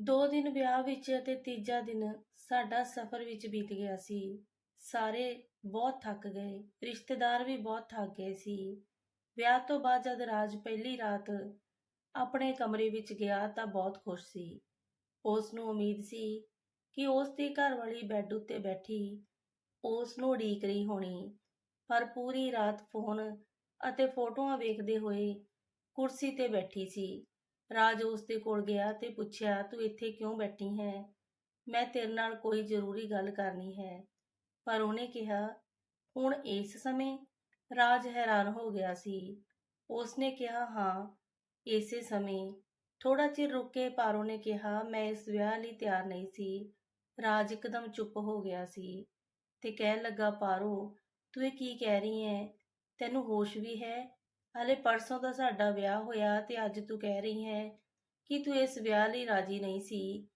ਦੋ ਦਿਨ ਵਿਆਹ ਵਿੱਚ ਅਤੇ ਤੀਜਾ ਦਿਨ ਸਾਡਾ ਸਫ਼ਰ ਵਿੱਚ ਬੀਤ ਗਿਆ ਸੀ। ਸਾਰੇ ਬਹੁਤ ਥੱਕ ਗਏ। ਰਿਸ਼ਤੇਦਾਰ ਵੀ ਬਹੁਤ ਥੱਕ ਗਏ ਸੀ। ਵਿਆਹ ਤੋਂ ਬਾਅਦ ਜਦ ਰਾਜ ਪਹਿਲੀ ਰਾਤ ਆਪਣੇ ਕਮਰੇ ਵਿੱਚ ਗਿਆ ਤਾਂ ਬਹੁਤ ਖੁਸ਼ ਸੀ। ਉਸ ਨੂੰ ਉਮੀਦ ਸੀ ਕਿ ਉਸ ਦੀ ਘਰਵਾਲੀ ਬੈੱਡ ਉੱਤੇ ਬੈਠੀ ਉਸ ਨੂੰ ਉਡੀਕ ਰਹੀ ਹੋਣੀ। ਪਰ ਪੂਰੀ ਰਾਤ ਫੋਨ ਅਤੇ ਫੋਟੋਆਂ ਵੇਖਦੇ ਹੋਏ ਕੁਰਸੀ ਤੇ ਬੈਠੀ ਸੀ। ਰਾਜ ਉਸ ਦੇ ਕੋਲ ਗਿਆ ਤੇ ਪੁੱਛਿਆ, ਤੂੰ ਇੱਥੇ ਕਿਉਂ ਬੈਠੀ ਹੈ? ਮੈਂ ਤੇਰੇ ਨਾਲ ਕੋਈ ਜ਼ਰੂਰੀ ਗੱਲ ਕਰਨੀ ਹੈ। ਪਰ ਉਹਨੇ ਕਿਹਾ, ਹੁਣ ਇਸ ਸਮੇਂ ਰਾਜ ਹੈਰਾਨ ਹੋ ਗਿਆ ਸੀ। ਉਸਨੇ ਕਿਹਾ, ਹਾਂ, ਇਸੇ ਸਮੇਂ। ਥੋੜਾ ਚਿਰ ਰੁਕ ਕੇ ਪਾਰੋ ਨੇ ਕਿਹਾ, ਮੈਂ ਇਸ ਵਿਆਹ ਲਈ ਤਿਆਰ ਨਹੀਂ ਸੀ। ਰਾਜ ਇੱਕਦਮ ਚੁੱਪ ਹੋ ਗਿਆ ਸੀ ਤੇ ਕਹਿਣ ਲੱਗਾ, ਪਾਰੋ, ਤੂੰ ਇਹ ਕੀ ਕਹਿ ਰਹੀ ਹੈ? ਤੈਨੂੰ ਹੋਸ਼ ਵੀ ਹੈ ਹਲੇ ਪਰਸੋਂ ਦਾ ਸਾਡਾ ਵਿਆਹ ਹੋਇਆ ਤੇ ਅੱਜ ਤੂੰ ਕਹਿ ਰਹੀ ਹੈ ਕਿ ਤੂੰ ਇਸ ਵਿਆਹ ਲਈ ਰਾਜੀ ਨਹੀਂ ਸੀ।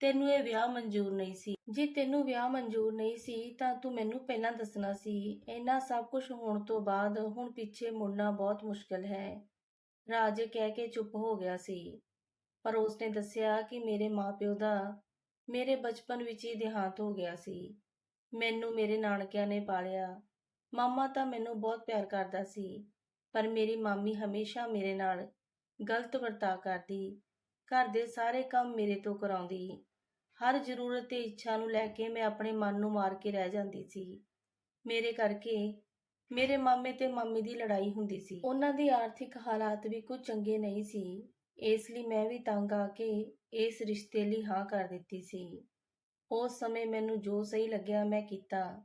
ਤੈਨੂੰ ਇਹ ਵਿਆਹ ਮਨਜ਼ੂਰ ਨਹੀਂ ਸੀ। ਜੇ ਤੈਨੂੰ ਵਿਆਹ ਮਨਜ਼ੂਰ ਨਹੀਂ ਸੀ ਤਾਂ ਤੂੰ ਮੈਨੂੰ ਪਹਿਲਾਂ ਦੱਸਣਾ ਸੀ। ਇੰਨਾ ਸਭ ਕੁਝ ਹੋਣ ਤੋਂ ਬਾਅਦ ਹੁਣ ਪਿੱਛੇ ਮੁੜਨਾ ਬਹੁਤ ਮੁਸ਼ਕਲ ਹੈ। ਰਾਜ ਕਹਿ ਕੇ ਚੁੱਪ ਹੋ ਗਿਆ ਸੀ। ਪਰ ਉਸਨੇ ਦੱਸਿਆ ਕਿ ਮੇਰੇ ਮਾਪਿਓ ਦਾ ਮੇਰੇ ਬਚਪਨ ਵਿੱਚ ਹੀ ਦੇਹਾਂਤ ਹੋ ਗਿਆ ਸੀ। ਮੈਨੂੰ ਮੇਰੇ ਨਾਨਕਿਆਂ ਨੇ ਪਾਲਿਆ। ਮਾਮਾ ਤਾਂ ਮੈਨੂੰ ਬਹੁਤ ਪਿਆਰ ਕਰਦਾ ਸੀ। ਪਰ ਮੇਰੀ ਮਾਮੀ ਹਮੇਸ਼ਾ ਮੇਰੇ ਨਾਲ ਗਲਤ ਵਰਤਾਅ ਕਰਦੀ, ਘਰ ਦੇ ਸਾਰੇ ਕੰਮ ਮੇਰੇ ਤੋਂ ਕਰਾਉਂਦੀ। ਹਰ ਜ਼ਰੂਰਤ ਤੇ ਇੱਛਾ ਨੂੰ ਲੈ ਕੇ ਮੈਂ ਆਪਣੇ ਮਨ ਨੂੰ ਮਾਰ ਕੇ ਰਹਿ ਜਾਂਦੀ ਸੀ। ਮੇਰੇ ਕਰਕੇ ਮੇਰੇ ਮਾਮੇ ਤੇ ਮਾਮੀ ਦੀ ਲੜਾਈ ਹੁੰਦੀ ਸੀ। ਉਹਨਾਂ ਦੀ ਆਰਥਿਕ ਹਾਲਾਤ ਵੀ ਕੁਝ ਚੰਗੇ ਨਹੀਂ ਸੀ। ਇਸ ਲਈ ਮੈਂ ਵੀ ਤੰਗ ਆ ਕੇ ਇਸ ਰਿਸ਼ਤੇ ਲਈ ਹਾਂ ਕਰ ਦਿੱਤੀ ਸੀ। ਉਸ ਸਮੇਂ ਮੈਨੂੰ ਜੋ ਸਹੀ ਲੱਗਿਆ ਮੈਂ ਕੀਤਾ,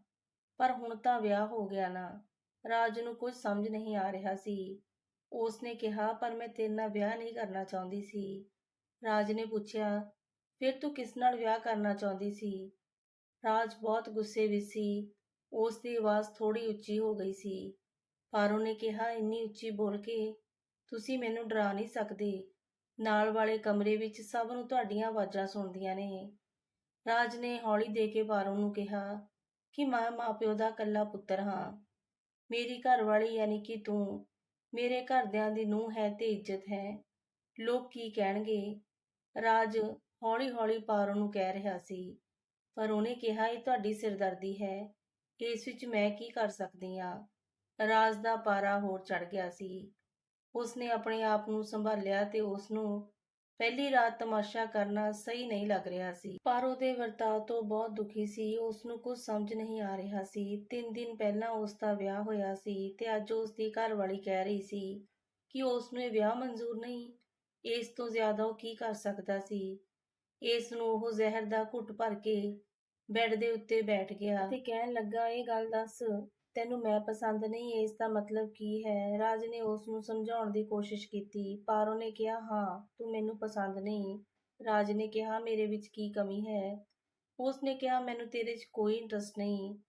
ਪਰ ਹੁਣ ਤਾਂ ਵਿਆਹ ਹੋ ਗਿਆ ਨਾ। ਰਾਜ ਨੂੰ ਕੁਝ ਸਮਝ ਨਹੀਂ ਆ ਰਿਹਾ ਸੀ। ਉਸਨੇ ਕਿਹਾ, ਪਰ ਮੈਂ ਤੇਰੇ ਨਾਲ ਵਿਆਹ ਨਹੀਂ ਕਰਨਾ ਚਾਹੁੰਦੀ ਸੀ। ਰਾਜ ਨੇ ਪੁੱਛਿਆ, ਫਿਰ ਤੂੰ ਕਿਸ ਨਾਲ ਵਿਆਹ ਕਰਨਾ ਚਾਹੁੰਦੀ ਸੀ? ਰਾਜ ਬਹੁਤ ਗੁੱਸੇ ਵਿੱਚ ਸੀ। ਉਸ ਦੀ ਆਵਾਜ਼ ਥੋੜੀ ਉੱਚੀ ਹੋ ਗਈ ਸੀ, ਪਾਰੋ ਨੇ ਕਿਹਾ, ਇੰਨੀ ਉੱਚੀ ਬੋਲ ਕੇ ਤੁਸੀਂ ਮੈਨੂੰ ਡਰਾ ਨਹੀਂ ਸਕਦੇ। ਨਾਲ ਵਾਲੇ ਕਮਰੇ ਵਿੱਚ ਸਭ ਨੂੰ ਤੁਹਾਡੀਆਂ ਆਵਾਜ਼ਾਂ ਸੁਣਦੀਆਂ ਨੇ। ਰਾਜ ਨੇ ਹੌਲੀ ਦੇ ਕੇ ਪਾਰੋ ਨੂੰ ਕਿਹਾ ਕਿ ਮੈਂ ਮਾਪਿਓ ਦਾ ਇਕੱਲਾ ਪੁੱਤਰ ਹਾਂ। ਮੇਰੀ ਘਰਵਾਲੀ ਯਾਨੀ ਕਿ ਤੂੰ, ਮੇਰੇ ਘਰਦਿਆਂ ਦੀ ਨੂੰਹ ਹੈ ਤੇ ਇੱਜ਼ਤ ਹੈ। ਲੋਕ ਕੀ ਕਹਿਣਗੇ? ਰਾਜ ਹੌਲੀ-ਹੌਲੀ ਪਾਰੋ ਨੂੰ ਕਹਿ ਰਿਹਾ ਸੀ, ਪਰ ਉਹਨੇ ਕਿਹਾ, ਇਹ ਤੁਹਾਡੀ ਸਿਰਦਰਦੀ ਹੈ। ਇਸ ਵਿੱਚ ਮੈਂ ਕੀ ਕਰ ਸਕਦੀ ਹਾਂ? ਰਾਜ ਦਾ ਪਾਰਾ ਹੋਰ ਚੜ ਗਿਆ ਸੀ। ਉਸਨੇ ਆਪਣੇ ਆਪ ਨੂੰ ਸੰਭਾਲਿਆ ਤੇ ਉਸ ਨੂੰ ਪਹਿਲੀ ਰਾਤ ਤਮਾਸ਼ਾ ਕਰਨਾ ਸਹੀ ਨਹੀਂ ਲੱਗ ਰਿਹਾ ਸੀ, ਪਰ ਉਹਦੇ ਵਰਤਾਅ ਤੋਂ ਬਹੁਤ ਦੁਖੀ ਸੀ ਉਸ ਨੂੰ ਕੁਝ ਸਮਝ ਨਹੀਂ ਆ ਰਿਹਾ ਸੀ। ਤਿੰਨ ਦਿਨ ਪਹਿਲਾਂ ਉਸ ਦਾ ਵਿਆਹ ਹੋਇਆ ਸੀ ਤੇ ਅੱਜ ਉਸ ਦੀ ਘਰਵਾਲੀ ਕਹਿ ਰਹੀ ਸੀ ਕਿ ਉਸ ਨੂੰ ਇਹ ਵਿਆਹ ਮਨਜ਼ੂਰ ਨਹੀਂ, ਇਸ ਤੋਂ ਜ਼ਿਆਦਾ ਉਹ ਕੀ ਕਰ ਸਕਦਾ ਸੀ? ਇਸ ਨੂੰ ਉਹ ਜ਼ਹਿਰ ਦਾ ਘੁੱਟ ਭਰ ਕੇ ਬੈੱਡ ਦੇ ਉੱਤੇ ਬੈਠ ਗਿਆ ਤੇ ਕਹਿਣ ਲੱਗਾ, ਇਹ ਗੱਲ ਦੱਸ ਤੈਨੂੰ ਮੈਂ ਪਸੰਦ ਨਹੀਂ ਇਸ ਦਾ ਮਤਲਬ ਕੀ ਹੈ? ਰਾਜ ਨੇ ਉਸ ਨੂੰ ਸਮਝਾਉਣ ਦੀ ਕੋਸ਼ਿਸ਼ ਕੀਤੀ ਪਰ ਉਹਨੇ ਕਿਹਾ ਹਾਂ ਤੂੰ ਮੈਨੂੰ ਪਸੰਦ ਨਹੀਂ। ਰਾਜ ਨੇ ਕਿਹਾ ਮੇਰੇ ਵਿੱਚ ਕੀ ਕਮੀ ਹੈ? ਉਸ ਨੇ ਕਿਹਾ ਮੈਨੂੰ ਤੇਰੇ 'ਚ ਕੋਈ ਇੰਟਰਸਟ ਨਹੀਂ।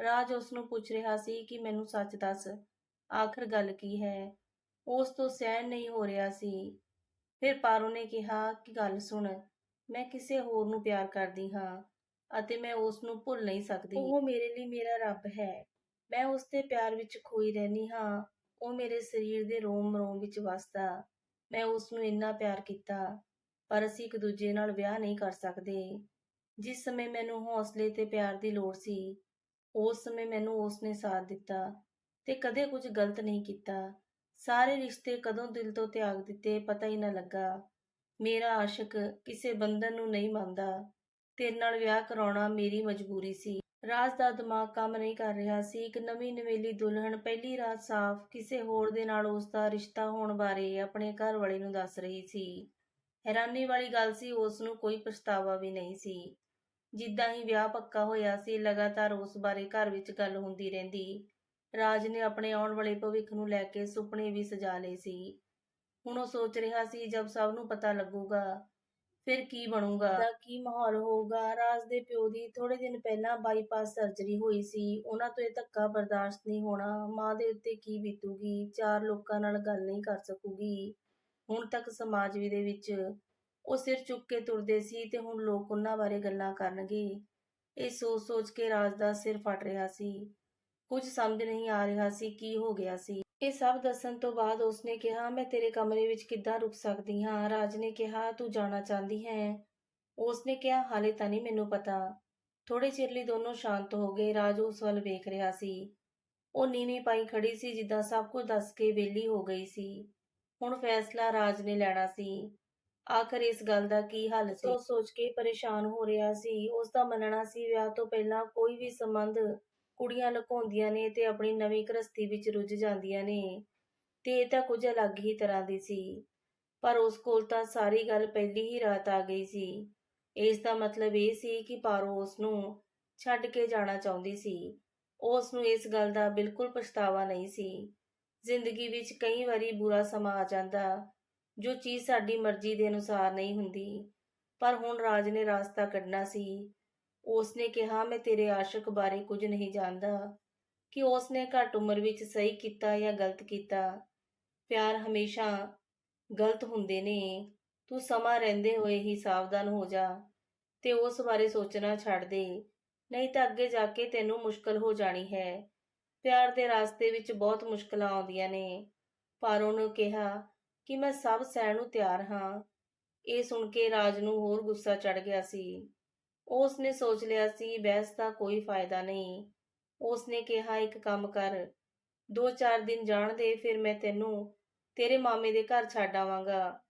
ਰਾਜ ਉਸ ਨੂੰ ਪੁੱਛ ਰਿਹਾ ਸੀ ਕਿ ਮੈਨੂੰ ਸੱਚ ਦੱਸ ਆਖਰ ਗੱਲ ਕੀ ਹੈ? ਉਸ ਤੋਂ ਸਹਿਣ ਨਹੀਂ ਹੋ ਰਿਹਾ ਸੀ। ਫਿਰ ਪਾਰੋ ਨੇ ਕਿਹਾ ਕਿ ਗੱਲ ਸੁਣ ਮੈਂ ਕਿਸੇ ਹੋਰ ਨੂੰ ਪਿਆਰ ਕਰਦੀ ਹਾਂ ਅਤੇ ਮੈਂ ਉਸ ਨੂੰ ਭੁੱਲ ਨਹੀਂ ਸਕਦੀ। ਉਹ ਮੇਰੇ ਲਈ ਮੇਰਾ ਰੱਬ ਹੈ। ਮੈਂ ਉਸ ਦੇ ਪਿਆਰ ਵਿੱਚ ਖੋਈ ਰਹਿੰਦੀ ਹਾਂ। ਉਹ ਮੇਰੇ ਸਰੀਰ ਦੇ ਰੋਮ ਰੋਮ ਵਿੱਚ ਵਸਦਾ। ਮੈਂ ਉਸ ਨੂੰ ਇੰਨਾ ਪਿਆਰ ਕੀਤਾ, ਪਰ ਅਸੀਂ ਇੱਕ ਦੂਜੇ ਨਾਲ ਵਿਆਹ ਨਹੀਂ ਕਰ ਸਕਦੇ। ਜਿਸ ਸਮੇਂ ਮੈਨੂੰ ਹੌਸਲੇ ਤੇ ਪਿਆਰ ਦੀ ਲੋੜ ਸੀ, ਉਸ ਸਮੇਂ ਮੈਨੂੰ ਉਸ ਨੇ ਸਾਥ ਦਿੱਤਾ ਤੇ ਕਦੇ ਕੁਝ ਗਲਤ ਨਹੀਂ ਕੀਤਾ। ਸਾਰੇ ਰਿਸ਼ਤੇ ਕਦੋਂ ਦਿਲ ਤੋਂ ਤਿਆਗ ਦਿੱਤੇ ਪਤਾ ਹੀ ਨਾ ਲੱਗਾ। ਮੇਰਾ ਆਸ਼ਿਕ ਕਿਸੇ ਬੰਧਨ ਨੂੰ ਨਹੀਂ ਮੰਨਦਾ। ਤੇਰੇ ਨਾਲ ਵਿਆਹ ਕਰਾਉਣਾ ਮੇਰੀ ਮਜਬੂਰੀ ਸੀ। ਰਾਜ ਦਾ ਦਿਮਾਗ ਕੰਮ ਨਹੀਂ ਕਰ ਰਿਹਾ ਸੀ। ਇੱਕ ਨਵੀਂ ਨਵੇਲੀ ਦੁਲਹਨ ਪਹਿਲੀ ਰਾਤ ਸਾਫ਼ ਕਿਸੇ ਹੋਰ ਦੇ ਨਾਲ ਉਸ ਦਾ ਰਿਸ਼ਤਾ ਹੋਣ ਬਾਰੇ ਆਪਣੇ ਘਰ ਵਾਲੇ ਨੂੰ ਦੱਸ ਰਹੀ ਸੀ। ਹੈਰਾਨੀ ਵਾਲੀ ਗੱਲ ਸੀ, ਉਸ ਨੂੰ ਕੋਈ ਪਛਤਾਵਾ ਵੀ ਨਹੀਂ ਸੀ। ਜਿੱਦਾਂ ਹੀ ਵਿਆਹ ਪੱਕਾ ਹੋਇਆ ਸੀ, ਲਗਾਤਾਰ ਉਸ ਬਾਰੇ ਘਰ ਵਿੱਚ ਗੱਲ ਹੁੰਦੀ ਰਹਿੰਦੀ। ਰਾਜ ਨੇ ਆਪਣੇ ਆਉਣ ਵਾਲੇ ਭਵਿੱਖ ਨੂੰ ਲੈ ਕੇ ਸੁਪਨੇ ਵੀ ਸਜਾ ਲਏ ਸੀ। ਹੁਣ ਉਹ ਸੋਚ ਰਿਹਾ ਸੀ, ਜਦ ਸਭ ਨੂੰ ਪਤਾ ਲੱਗੂਗਾ ਫਿਰ ਕੀ ਬਣੂਗਾ? ਦਾ ਕੀ ਮਾਹੌਲ ਹੋਊਗਾ? ਰਾਜ ਦੇ ਪਿਓ ਦੀ ਥੋੜੇ ਦਿਨ ਪਹਿਲਾਂ ਬਾਈਪਾਸ ਸਰਜਰੀ ਹੋਈ ਸੀ। ਉਹਨਾਂ ਤੋਂ ਇਹ ਧੱਕਾ ਬਰਦਾਸ਼ਤ ਨਹੀਂ ਹੋਣਾ। ਮਾਂ ਦੇ ਉੱਤੇ ਕੀ ਬੀਤੂਗੀ? ਚਾਰ ਲੋਕਾਂ ਨਾਲ ਗੱਲ ਨਹੀਂ ਕਰ ਸਕੂਗੀ। ਹੁਣ ਤੱਕ ਸਮਾਜ ਵੀ ਦੇ ਵਿੱਚ ਉਹ ਸਿਰ ਚੁੱਕ ਕੇ ਤੁਰਦੇ ਸੀ ਤੇ ਹੁਣ ਲੋਕ ਉਹਨਾਂ ਬਾਰੇ ਗੱਲਾਂ ਕਰਨਗੇ। ਇਹ ਸੋਚ-ਸੋਚ ਕੇ ਰਾਜ ਦਾ ਸਿਰ ਫਟ ਰਿਹਾ ਸੀ। ਕੁਝ ਸਮਝ ਨਹੀਂ ਆ ਰਿਹਾ ਸੀ ਕੀ ਹੋ ਗਿਆ ਸੀ। ਇਹ ਸਭ ਦੱਸਣ ਤੋਂ ਬਾਅਦ ਉਸਨੇ ਕਿਹਾ, ਮੈਂ ਤੇਰੇ ਕਮਰੇ ਵਿੱਚ ਕਿੱਦਾਂ ਰੁਕ ਸਕਦੀ ਹਾਂ? ਰਾਜ ਨੇ ਕਿਹਾ, ਤੂੰ ਜਾਣਾ ਚਾਹੁੰਦੀ ਹੈ? ਉਸਨੇ ਕਿਹਾ, ਹਾਲੇ ਤਾਂ ਨਹੀਂ ਮੈਨੂੰ ਪਤਾ। ਥੋੜੇ ਚਿਰ ਲਈ ਦੋਨੋਂ ਸ਼ਾਂਤ ਹੋ ਗਏ। ਰਾਜ ਉਸ ਵੱਲ ਵੇਖ ਰਿਹਾ ਸੀ। ਉਹ ਨੀਵੀਂ ਪਾਈ ਖੜੀ ਸੀ, ਜਿੱਦਾਂ ਸਭ ਕੁਝ ਦੱਸ ਕੇ ਵਿਹਲੀ ਹੋ ਗਈ ਸੀ। ਹੁਣ ਫੈਸਲਾ ਰਾਜ ਨੇ ਲੈਣਾ ਸੀ। ਆਖਰ ਇਸ ਗੱਲ ਦਾ ਕੀ ਹੱਲ ਸੀ? ਉਹ ਸੋਚ ਕੇ ਪਰੇਸ਼ਾਨ ਹੋ ਰਿਹਾ ਸੀ। ਉਸ ਦਾ ਮੰਨਣਾ ਸੀ, ਵਿਆਹ ਤੋਂ ਪਹਿਲਾਂ ਕੋਈ ਵੀ ਸੰਬੰਧ ਕੁੜੀਆਂ ਲੁਕਾਉਂਦੀਆਂ ਨੇ ਤੇ ਆਪਣੀ ਨਵੀਂ ਗ੍ਰਸਤੀ ਵਿੱਚ ਰੁੱਝ ਜਾਂਦੀਆਂ ਨੇ। ਤੇ ਇਹ ਤਾਂ ਕੁਝ ਅਲੱਗ ਹੀ ਤਰ੍ਹਾਂ ਦੀ ਸੀ। ਪਰ ਉਸ ਕੋਲ ਤਾਂ ਸਾਰੀ ਗੱਲ ਪਹਿਲੀ ਹੀ ਰਾਤ ਆ ਗਈ ਸੀ। ਇਸ ਦਾ ਮਤਲਬ ਇਹ ਸੀ ਕਿ ਪਾਰੋ ਉਸ ਨੂੰ ਛੱਡ ਕੇ ਜਾਣਾ ਚਾਹੁੰਦੀ ਸੀ। ਉਸ ਨੂੰ ਇਸ ਗੱਲ ਦਾ ਬਿਲਕੁਲ ਪਛਤਾਵਾ ਨਹੀਂ ਸੀ। ਜ਼ਿੰਦਗੀ ਵਿੱਚ ਕਈ ਵਾਰੀ ਬੁਰਾ ਸਮਾਂ ਆ ਜਾਂਦਾ, ਜੋ ਚੀਜ਼ ਸਾਡੀ ਮਰਜ਼ੀ ਦੇ ਅਨੁਸਾਰ ਨਹੀਂ ਹੁੰਦੀ। ਪਰ ਹੁਣ ਰਾਜ ਨੇ ਰਾਸਤਾ ਕੱਢਣਾ ਸੀ। ਉਸ ਨੇ ਕਿਹਾ, ਮੈਂ ਤੇਰੇ ਆਸ਼ਿਕ ਬਾਰੇ ਕੁਝ ਨਹੀਂ ਜਾਣਦਾ। ਕਿ ਉਸ ਨੇ ਘੱਟ ਉਮਰ ਵਿੱਚ ਸਹੀ ਕੀਤਾ ਜਾਂ ਗਲਤ ਕੀਤਾ। ਪਿਆਰ ਹਮੇਸ਼ਾ ਗਲਤ ਹੁੰਦੇ ਨੇ। ਤੂੰ ਸਮਾਂ ਰਹਿੰਦੇ ਹੋਏ ਹੀ ਸਾਵਧਾਨ ਹੋ ਜਾ ਤੇ ਉਸ ਬਾਰੇ ਸੋਚਣਾ ਛੱਡ ਦੇ। ਨਹੀਂ ਤਾਂ ਅੱਗੇ ਜਾ ਕੇ ਤੈਨੂੰ ਮੁਸ਼ਕਲ ਹੋ ਜਾਣੀ ਹੈ। ਪਿਆਰ ਦੇ ਰਾਸਤੇ ਵਿੱਚ ਬਹੁਤ ਮੁਸ਼ਕਲਾਂ ਆਉਂਦੀਆਂ ਨੇ। ਪਰ ਉਹਨੂੰ ਕਿਹਾ ਕਿ ਮੈਂ ਸਭ ਸਹਿਣ ਨੂੰ ਤਿਆਰ ਹਾਂ। ਇਹ ਸੁਣ ਕੇ ਰਾਜ ਨੂੰ ਹੋਰ ਗੁੱਸਾ ਚੜ ਗਿਆ ਸੀ। ਉਸ ਨੇ ਸੋਚ ਲਿਆ ਸੀ, ਬਹਿਸ ਦਾ ਕੋਈ ਫਾਇਦਾ ਨਹੀਂ। ਉਸ ਨੇ ਕਿਹਾ, ਇੱਕ ਕੰਮ ਕਰ, ਦੋ ਚਾਰ ਦਿਨ ਜਾਣ ਦੇ, ਫਿਰ ਮੈਂ ਤੈਨੂੰ, ਤੇਰੇ ਮਾਮੇ ਦੇ ਘਰ ਛੱਡ ਆਵਾਂਗਾ।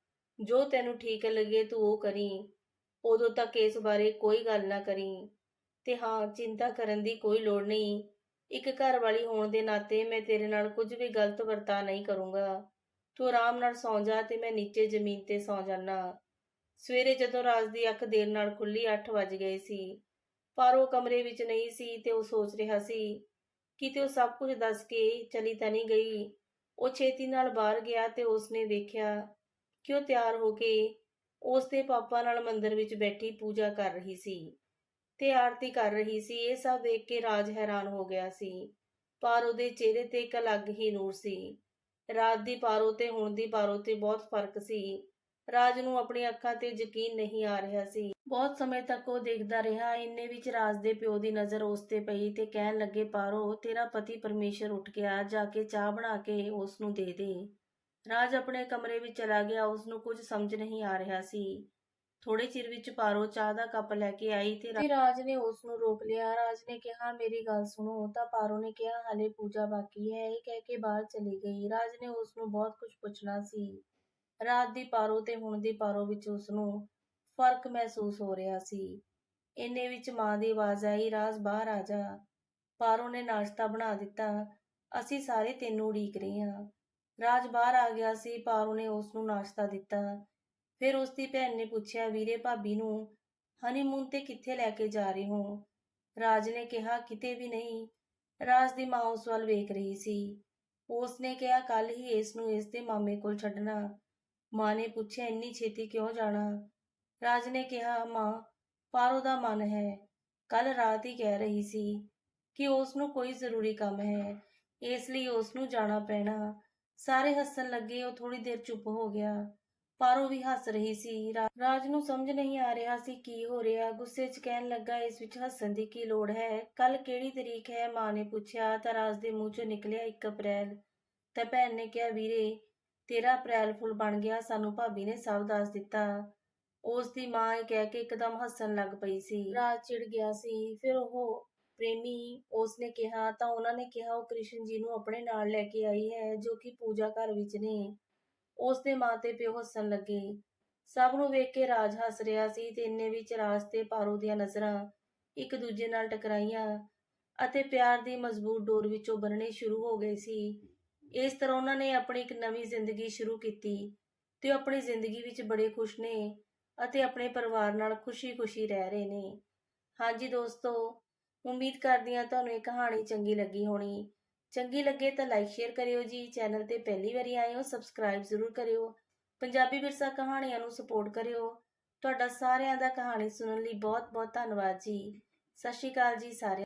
ਜੋ ਤੈਨੂੰ ਠੀਕ ਲੱਗੇ, ਤੂੰ ਉਹ ਕਰੀ। ਉਦੋਂ ਤੱਕ ਇਸ ਬਾਰੇ ਕੋਈ ਗੱਲ ਨਾ ਕਰੀ। ਤੇ ਹਾਂ, ਚਿੰਤਾ ਕਰਨ ਦੀ ਕੋਈ ਲੋੜ ਨਹੀਂ। ਇੱਕ ਘਰ ਵਾਲੀ ਹੋਣ ਦੇ ਨਾਤੇ ਮੈਂ ਤੇਰੇ ਨਾਲ ਕੁਝ ਵੀ ਗਲਤ ਵਰਤਾ ਨਹੀਂ ਕਰੂੰਗਾ। ਤੂੰ ਆਰਾਮ ਨਾਲ ਸੌਂ ਜਾ ਤੇ ਮੈਂ ਨੀਚੇ ਜ਼ਮੀਨ ਤੇ ਸੌਂ ਜਾਣਾ ਸਵੇਰੇ ਜਦੋਂ ਰਾਜ ਦੀ ਅੱਖ ਦੇਰ ਨਾਲ ਖੁੱਲੀ 8 ਵਜ ਗਏ ਸੀ, ਪਰ ਉਹ ਕਮਰੇ ਵਿੱਚ ਨਹੀਂ ਸੀ ਤੇ ਉਹ ਸੋਚ ਰਿਹਾ ਸੀ ਕਿਤੇ ਉਹ ਸਭ ਕੁਝ ਦੱਸ ਕੇ ਚਲੀ ਤਾਂ ਨਹੀਂ ਗਈ। ਉਹ ਛੇਤੀ ਨਾਲ ਬਾਹਰ ਗਿਆ ਤੇ ਉਸਨੇ ਵੇਖਿਆ ਕਿ ਉਹ ਤਿਆਰ ਹੋ ਕੇ ਉਸ ਦੇ ਪਾਪਾ ਨਾਲ ਮੰਦਰ ਵਿੱਚ ਬੈਠੀ ਪੂਜਾ ਕਰ ਰਹੀ ਸੀ ਤੇ ਆਰਤੀ ਕਰ ਰਹੀ ਸੀ। ਇਹ ਸਭ ਵੇਖ ਕੇ ਰਾਜ ਹੈਰਾਨ ਹੋ ਗਿਆ ਸੀ, ਪਰ ਉਹਦੇ ਚਿਹਰੇ ਤੇ ਇੱਕ ਅਲੱਗ ਹੀ ਨੂਰ ਸੀ। ਰਾਤ ਦੀ ਪਾਰੋ ਤੇ ਹੁਣ ਦੀ ਪਾਰੋ ਤੇ ਬਹੁਤ ਫ਼ਰਕ ਸੀ। ਰਾਜ ਨੂੰ ਆਪਣੀ ਅੱਖਾਂ ਤੇ ਯਕੀਨ ਨਹੀਂ ਆ ਰਿਹਾ ਸੀ। ਬਹੁਤ ਸਮੇਂ ਤੱਕ ਉਹ ਦੇਖਦਾ ਰਿਹਾ। ਇੰਨੇ ਵਿੱਚ ਰਾਜ ਦੇ ਪਿਓ ਦੀ ਨਜ਼ਰ ਉਸ ਤੇ ਪਈ ਤੇ ਕਹਿਣ ਲੱਗੇ, ਪਾਰੋ, ਤੇਰਾ ਪਤੀ ਪਰਮੇਸ਼ਰ ਉੱਠ ਗਿਆ ਜਾ ਕੇ ਚਾਹ ਬਣਾ ਕੇ ਉਸ ਨੂੰ ਦੇ ਦੇ। ਰਾਜ ਆਪਣੇ ਕਮਰੇ ਵਿੱਚ ਚਲਾ ਗਿਆ। ਉਸ ਨੂੰ ਕੁਝ ਸਮਝ ਨਹੀਂ ਆ ਰਿਹਾ ਸੀ। ਥੋੜੇ ਚਿਰ ਵਿੱਚ ਪਾਰੋ ਚਾਹ ਦਾ ਕੱਪ ਲੈ ਕੇ ਆਈ ਤੇ ਰਾਜ ਨੇ ਉਸ ਨੂੰ ਰੋਕ ਲਿਆ। ਰਾਜ ਨੇ ਕਿਹਾ, ਮੇਰੀ ਗੱਲ ਸੁਣੋ। ਤਾਂ ਪਾਰੋ ਨੇ ਕਿਹਾ, ਹਾਲੇ ਪੂਜਾ ਬਾਕੀ ਹੈ। ਇਹ ਕਹਿ ਕੇ ਬਾਹਰ ਚਲੀ ਗਈ। ਰਾਜ ਨੇ ਉਸ ਨੂੰ ਬਹੁਤ ਕੁਝ ਪੁੱਛਣਾ ਸੀ। ਰਾਤ ਦੀ ਪਾਰੋ ਤੇ ਹੁਣ ਦੀ ਪਾਰੋ ਵਿੱਚ ਉਸ ਨੂੰ ਫ਼ਰਕ ਮਹਿਸੂਸ ਹੋ ਰਿਹਾ ਸੀ। ਇੰਨੇ ਵਿੱਚ ਮਾਂ ਦੀ ਆਵਾਜ਼ ਆਈ, ਰਾਜ, ਬਾਹਰ ਆ ਜਾ। ਪਾਰੋ ਨੇ ਨਾਸ਼ਤਾ ਬਣਾ ਦਿੱਤਾ। ਅਸੀਂ ਸਾਰੇ ਤੈਨੂੰ ਉਡੀਕ ਰਹੇ ਹਾਂ। ਰਾਜ, ਬਾਹਰ ਆ ਗਿਆ ਸੀ। ਪਾਰੋ ਨੇ ਉਸ ਨੂੰ ਨਾਸ਼ਤਾ ਦਿੱਤਾ। ਫਿਰ ਉਸ ਦੀ ਭੈਣ ਨੇ ਪੁੱਛਿਆ, ਵੀਰੇ, ਭਾਬੀ ਨੂੰ ਹਨੀਮੂਨ ਤੇ ਕਿੱਥੇ ਲੈ ਕੇ ਜਾ ਰਹੇ ਹੋ? ਰਾਜ ਨੇ ਕਿਹਾ, ਕਿਤੇ ਵੀ ਨਹੀਂ। ਰਾਜ ਦੀ ਮਾਂ ਉਸ ਵੱਲ ਵੇਖ ਰਹੀ ਸੀ। ਉਸ ਨੇ ਕਿਹਾ ਕੱਲ ਹੀ ਇਸ ਨੂੰ ਇਸ ਦੇ ਮਾਮੇ ਕੋਲ ਛੱਡਣਾ। ਮਾਂ ਨੇ ਪੁੱਛਿਆ, ਇੰਨੀ ਛੇਤੀ ਕਿਉਂ ਜਾਣਾ? ਰਾਜ ਨੇ ਕਿਹਾ, ਮਾਂ, ਪਾਰੋ ਦਾ ਮਨ ਹੈ। ਕੱਲ ਰਾਤ ਹੀ ਕਹਿ ਰਹੀ ਸੀ ਕਿ ਉਸ ਨੂੰ ਕੋਈ ਜ਼ਰੂਰੀ ਕੰਮ ਹੈ। ਇਸ ਲਈ ਉਸ ਨੂੰ ਜਾਣਾ ਪੈਣਾ। ਸਾਰੇ ਹੱਸਣ ਲੱਗੇ, ਉਹ ਥੋੜੀ ਦੇਰ ਚੁੱਪ ਹੋ ਗਿਆ। ਪਾਰੋ ਵੀ ਹੱਸ ਰਹੀ ਸੀ। ਰਾਜ ਨੂੰ ਸਮਝ ਨਹੀਂ ਆ ਰਿਹਾ ਸੀ ਕੀ ਹੋ ਰਿਹਾ। ਗੁੱਸੇ 'ਚ ਕਹਿਣ ਲੱਗਾ, ਇਸ ਵਿੱਚ ਹੱਸਣ ਦੀ ਕੀ ਲੋੜ ਹੈ? ਕੱਲ ਕਿਹੜੀ ਤਰੀਕ ਹੈ? ਮਾਂ ਨੇ ਪੁੱਛਿਆ। ਤਾਂ ਰਾਜ ਦੇ ਮੂੰਹ 'ਚੋਂ ਨਿਕਲਿਆ 1 ਅਪ੍ਰੈਲ। ਤਾਂ ਭੈਣ ਨੇ ਕਿਹਾ, ਵੀਰੇ ਤੇਰਾ ਅਪ੍ਰੈਲ ਫੁੱਲ ਬਣ ਗਿਆ, ਸਾਨੂੰ ਭਾਬੀ ਨੇ ਸਭ ਦੱਸ ਦਿੱਤਾ। ਉਸ ਦੀ ਮਾਂ ਇਹ ਕਹਿ ਕੇ ਇੱਕਦਮ ਹੱਸਣ ਲੱਗ ਪਈ ਸੀ। ਰਾਜ ਚਿੜ ਗਿਆ ਸੀ। ਫਿਰ ਉਹ ਪ੍ਰੇਮੀ ਉਸ ਨੇ ਕਿਹਾ, ਤਾਂ ਉਹਨਾਂ ਨੇ ਕਿਹਾ, ਉਹ ਕ੍ਰਿਸ਼ਨ ਜੀ ਨੂੰ ਆਪਣੇ ਨਾਲ ਲੈ ਕੇ ਆਈ ਹੈ, ਜੋ ਕਿ ਪੂਜਾ ਘਰ ਵਿੱਚ ਨੇ। ਉਸ ਦੇ ਮਾਂ ਤੇ ਪਿਓ ਹੱਸਣ ਲੱਗੇ। ਸਭ ਨੂੰ ਵੇਖ ਕੇ ਰਾਜ ਹੱਸ ਰਿਹਾ ਸੀ ਤੇ ਇੰਨੇ ਵਿੱਚ ਰਾਜ ਤੇ ਪਾਰੋ ਦੀਆਂ ਨਜ਼ਰਾਂ ਇੱਕ ਦੂਜੇ ਨਾਲ ਟਕਰਾਈਆਂ ਅਤੇ ਪਿਆਰ ਦੀ ਮਜ਼ਬੂਤ ਡੋਰ ਵਿੱਚੋਂ ਬਣਨੇ ਸ਼ੁਰੂ ਹੋ ਗਏ ਸੀ। ਇਸ ਤਰ੍ਹਾਂ ਉਹਨਾਂ ਨੇ ਆਪਣੀ ਇੱਕ ਨਵੀਂ ਜ਼ਿੰਦਗੀ ਸ਼ੁਰੂ ਕੀਤੀ ਤੇ ਉਹ ਆਪਣੀ ਜ਼ਿੰਦਗੀ ਵਿੱਚ ਬੜੇ ਖੁਸ਼ ਨੇ ਅਤੇ ਆਪਣੇ ਪਰਿਵਾਰ ਨਾਲ ਖੁਸ਼ੀ-ਖੁਸ਼ੀ ਰਹਿ ਰਹੇ ਨੇ। ਹਾਂਜੀ ਦੋਸਤੋ, ਉਮੀਦ ਕਰਦੀ ਹਾਂ ਤੁਹਾਨੂੰ ਇਹ ਕਹਾਣੀ ਚੰਗੀ ਲੱਗੀ ਹੋਣੀ। ਚੰਗੀ ਲੱਗੇ ਤਾਂ ਲਾਈਕ ਸ਼ੇਅਰ ਕਰਿਓ ਜੀ। ਚੈਨਲ ਤੇ ਪਹਿਲੀ ਵਾਰੀ ਆਏ ਹੋ ਸਬਸਕ੍ਰਾਈਬ ਜ਼ਰੂਰ ਕਰਿਓ। ਪੰਜਾਬੀ ਵਿਰਸਾ ਕਹਾਣੀਆਂ ਨੂੰ ਸਪੋਰਟ ਕਰਿਓ। ਤੁਹਾਡਾ ਸਾਰਿਆਂ ਦਾ ਕਹਾਣੀ ਸੁਣਨ ਲਈ ਬਹੁਤ ਬਹੁਤ ਧੰਨਵਾਦ ਜੀ। ਸਤਿ ਸ਼੍ਰੀ ਅਕਾਲ ਜੀ ਸਾਰਿਆਂ